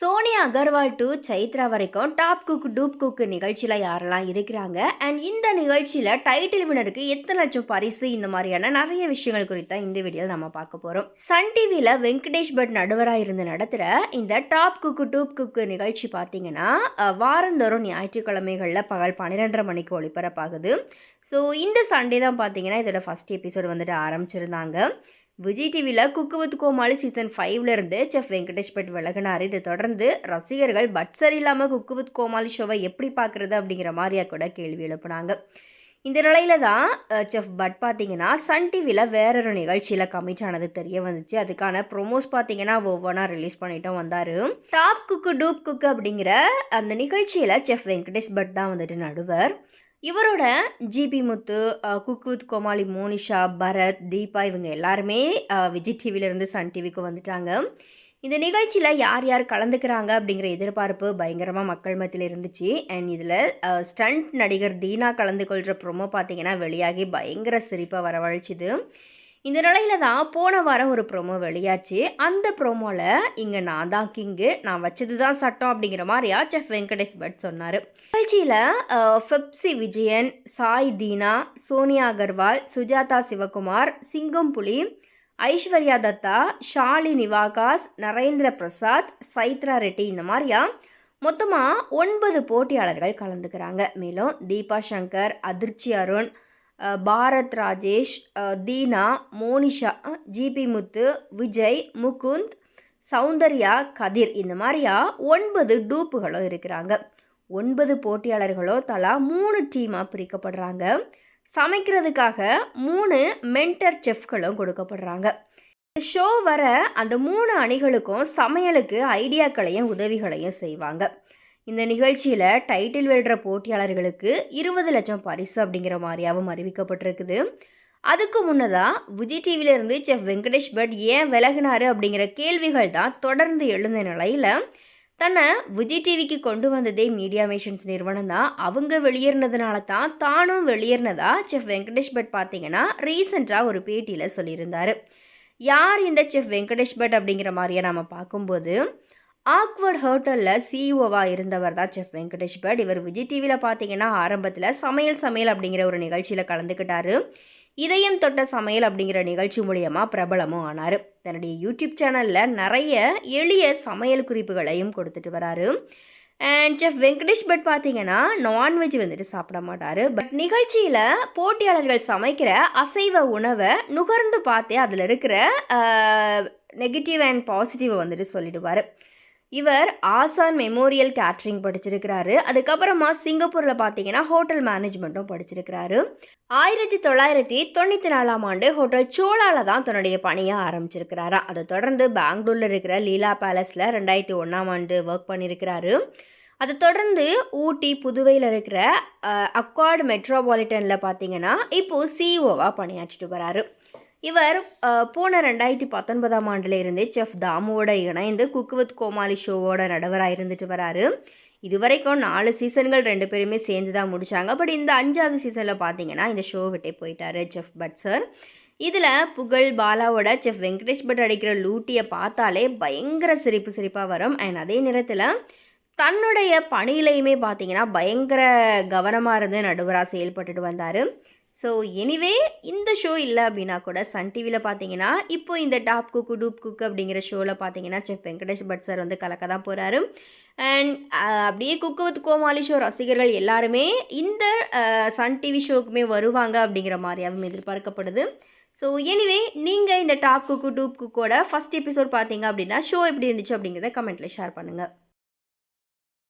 Sonia Agarwal to Chaitra வரைக்கும் top cook dupe cook நிகழ்ச்சியில் யாரெல்லாம் இருக்கிறாங்க? அண்ட் இந்த நிகழ்ச்சியில் டைட்டில் வினருக்கு எத்தனை லட்சம் பரிசு? இந்த மாதிரியான நிறைய விஷயங்கள் குறித்த இந்த வீடியோவில் நம்ம பார்க்க போகிறோம் சன் டிவியில் வெங்கடேஷ் பட் நடுவராக இருந்து நடத்துகிற இந்த டாப் குக் டூப் குக் நிகழ்ச்சி பார்த்தீங்கன்னா வாரந்தோறும் ஞாயிற்றுக்கிழமைகளில் பகல் பன்னிரெண்டரை மணிக்கு ஒளிபரப்பாகுது. ஸோ இந்த சண்டே தான் பார்த்தீங்கன்னா இதோட ஃபஸ்ட் எபிசோடு வந்துட்டு ஆரம்பிச்சிருந்தாங்க. விஜய் டிவியில் குக்கு வித் கோமாளி சீசன் ஃபைவ்ல இருந்து செஃப் வெங்கடேஷ் பட் விலகினார். இதை தொடர்ந்து ரசிகர்கள் பட் சரியில்லாமல் குக்கு வித் கோமாளி ஷோவை எப்படி பார்க்குறது அப்படிங்கிற மாதிரியா கூட கேள்வி எழுப்புனாங்க. இந்த நிலையில தான் செஃப் பட் பார்த்தீங்கன்னா சன் டிவியில் வேறொரு நிகழ்ச்சியில் கமிட் ஆனது தெரிய வந்துச்சு. அதுக்கான ப்ரொமோஸ் பார்த்தீங்கன்னா ஒவ்வொன்றா ரிலீஸ் பண்ணிட்டும் வந்தார். டாப் குக்கு டூப் குக்கு அப்படிங்கிற அந்த நிகழ்ச்சியில் செஃப் வெங்கடேஷ் பட் தான் வந்துட்டு நடுவர். இவரோட ஜிபி முத்து குக்குத் கோமாளி மோனிஷா பரத் தீபா இவங்க எல்லாருமே விஜய் டிவிலேருந்து சன் டிவிக்கு வந்துட்டாங்க. இந்த நிகழ்ச்சியில் யார் யார் கலந்துக்கிறாங்க அப்படிங்கிற எதிர்பார்ப்பு பயங்கரமாக மக்கள் மத்தியில் இருந்துச்சு. அண்ட் இதில் ஸ்டண்ட் நடிகர் தீனா கலந்து கொள்கிற ப்ரொமோ பார்த்தீங்கன்னா வெளியாகி பயங்கர சிரிப்பாக வரவழைச்சிது. இந்த நிலையில தான் போன வாரம் ஒரு ப்ரோமோ வெளியாச்சு. அந்த ப்ரோமோவில் இங்கே நான் தான் கிங்கு நான் வச்சது தான் சட்டம் அப்படிங்கிற மாதிரியா செஃப் வெங்கடேஷ் பட் சொன்னார். நிகழ்ச்சியில் ஃபெப்சி விஜயன் சாய் தீனா சோனியா அகர்வால் சுஜாதா சிவகுமார் சிங்கம் புலி ஐஸ்வர்யா தத்தா ஷாலி நிவாகாஸ் நரேந்திர பிரசாத் சைத்ரா ரெட்டி இந்த மாதிரியா மொத்தமாக ஒன்பது போட்டியாளர்கள் கலந்துக்கிறாங்க. மேலும் தீபா சங்கர் அதிர்ச்சி அருண் பாரத் ராஜேஷ் தீனா மோனிஷா ஜிபி முத்து விஜய் முகுந்த் சௌந்தர்யா கதிர் இந்த மாதிரியா ஒன்பது டூப்புகளும் இருக்கிறாங்க. ஒன்பது போட்டியாளர்களும் தலா மூணு டீமாக பிரிக்கப்படுறாங்க. சமைக்கிறதுக்காக மூணு மென்டர் செஃப்களும் கொடுக்கப்படுறாங்க. ஷோ வர அந்த மூணு அணிகளுக்கும் சமையலுக்கு ஐடியாக்களையும் உதவிகளையும் செய்வாங்க. இந்த நிகழ்ச்சியில் டைட்டில் வெல்ற போட்டியாளர்களுக்கு இருபது லட்சம் பரிசு அப்படிங்கிற மாதிரியாகவும் அறிவிக்கப்பட்டிருக்குது. அதுக்கு முன்னதாக விஜய் டிவியிலேருந்து செஃப் வெங்கடேஷ் பட் ஏன் விலகினார் அப்படிங்கிற கேள்விகள் தான் தொடர்ந்து எழுந்த நிலையில் தன்னை விஜய் டிவிக்கு கொண்டு வந்ததே மீடியா மிஷன்ஸ் நிறுவனம் தான். அவங்க வெளியேறினதுனால தான் தானும் வெளியேறினதா செஃப் வெங்கடேஷ் பட் பார்த்தீங்கன்னா ரீசெண்டாக ஒரு பேட்டியில் சொல்லியிருந்தார். யார் இந்த செஃப் வெங்கடேஷ் பட் அப்படிங்கிற மாதிரியை நம்ம பார்க்கும்போது ஆக்வர்ட் ஹோட்டலில் சிஇஓவாக இருந்தவர் தான் செஃப் வெங்கடேஷ் பட் இவர் விஜய் டிவியில் பார்த்தீங்கன்னா ஆரம்பத்தில் சமையல் சமையல் அப்படிங்கிற ஒரு நிகழ்ச்சியில் கலந்துக்கிட்டாரு. இதயம் தொட்ட சமையல் அப்படிங்கிற நிகழ்ச்சி மூலியமாக பிரபலமும் ஆனார். தன்னுடைய யூடியூப் சேனலில் நிறைய எளிய சமையல் குறிப்புகளையும் கொடுத்துட்டு வராரு. அண்ட் செஃப் வெங்கடேஷ் பட் பார்த்தீங்கன்னா நான்வெஜ் வந்துட்டு சாப்பிட மாட்டார். பட் நிகழ்ச்சியில் போட்டியாளர்கள் சமைக்கிற அசைவ உணவை நுகர்ந்து பார்த்தே அதில் இருக்கிற நெகட்டிவ் அண்ட் பாசிட்டிவை வந்துட்டு சொல்லிடுவார். இவர் ஆசான் மெமோரியல் கேட்ரிங் படிச்சிருக்கிறாரு. அதுக்கப்புறமா சிங்கப்பூரில் பார்த்தீங்கன்னா ஹோட்டல் மேனேஜ்மெண்ட்டும் படிச்சிருக்கிறாரு. ஆயிரத்தி தொள்ளாயிரத்தி தொண்ணூற்றி நாலாம் ஆண்டு ஹோட்டல் சோலாவில் தான் தன்னுடைய பணியை ஆரம்பிச்சிருக்கிறாராம் அதை தொடர்ந்து பெங்களூரில் இருக்கிற லீலா பேலஸில் ரெண்டாயிரத்தி ஒன்றாம் ஆண்டு ஒர்க் பண்ணியிருக்கிறாரு அதை தொடர்ந்து ஊட்டி புதுவையில் இருக்கிற அக்கார்டு மெட்ரோபாலிட்டனில் பார்த்தீங்கன்னா இப்போது சிஇஓவாக பணியாற்றிட்டு வராரு. இவர் போன ரெண்டாயிரத்தி பத்தொன்பதாம் ஆண்டுல இருந்தே செஃப் தாமுவோட இணைந்து குக் வித் கோமாளி ஷோவோட நடுவராக இருந்துட்டு வராரு. இதுவரைக்கும் நாலு சீசன்கள் ரெண்டு பேருமே சேர்ந்து தான் முடிச்சாங்க. பட் இந்த அஞ்சாவது சீசனில் பார்த்தீங்கன்னா இந்த ஷோ விட்டே போயிட்டாரு செஃப் பட் சார். இதில் புகழ் பாலாவோட செஃப் வெங்கடேஷ் பட் அடிக்கிற லூட்டியை பார்த்தாலே பயங்கர சிரிப்பு சிரிப்பாக வரும். அண்ட் அதே நேரத்தில் தன்னுடைய பணியிலையுமே பார்த்தீங்கன்னா பயங்கர கவனமாக இருந்து நடுவராக செயல்பட்டுட்டு வந்தார். ஸோ எனிவே இந்த ஷோ இல்லை அப்படின்னா கூட சன் டிவியில் பார்த்தீங்கன்னா இப்போ இந்த டாப் குக்கு டூப் குக்கு அப்படிங்கிற ஷோவில் பார்த்தீங்கன்னா செஃப் வெங்கடேஷ் பட் சார் வந்து கலக்க தான் போகிறாரு அண்ட் அப்படியே குக்கு வித் கோமாளி ஷோ ரசிகர்கள் எல்லாருமே இந்த சன் டிவி ஷோக்குமே வருவாங்க அப்படிங்கிற மாதிரியாகவும் எதிர்பார்க்கப்படுது. ஸோ எனிவே நீங்கள் இந்த டாப் குக்கு டூப் குக்கோட ஃபஸ்ட் எபிசோட் பார்த்தீங்க அப்படின்னா ஷோ எப்படி இருந்துச்சு அப்படிங்கிறத கமெண்ட்டில் ஷேர் பண்ணுங்கள்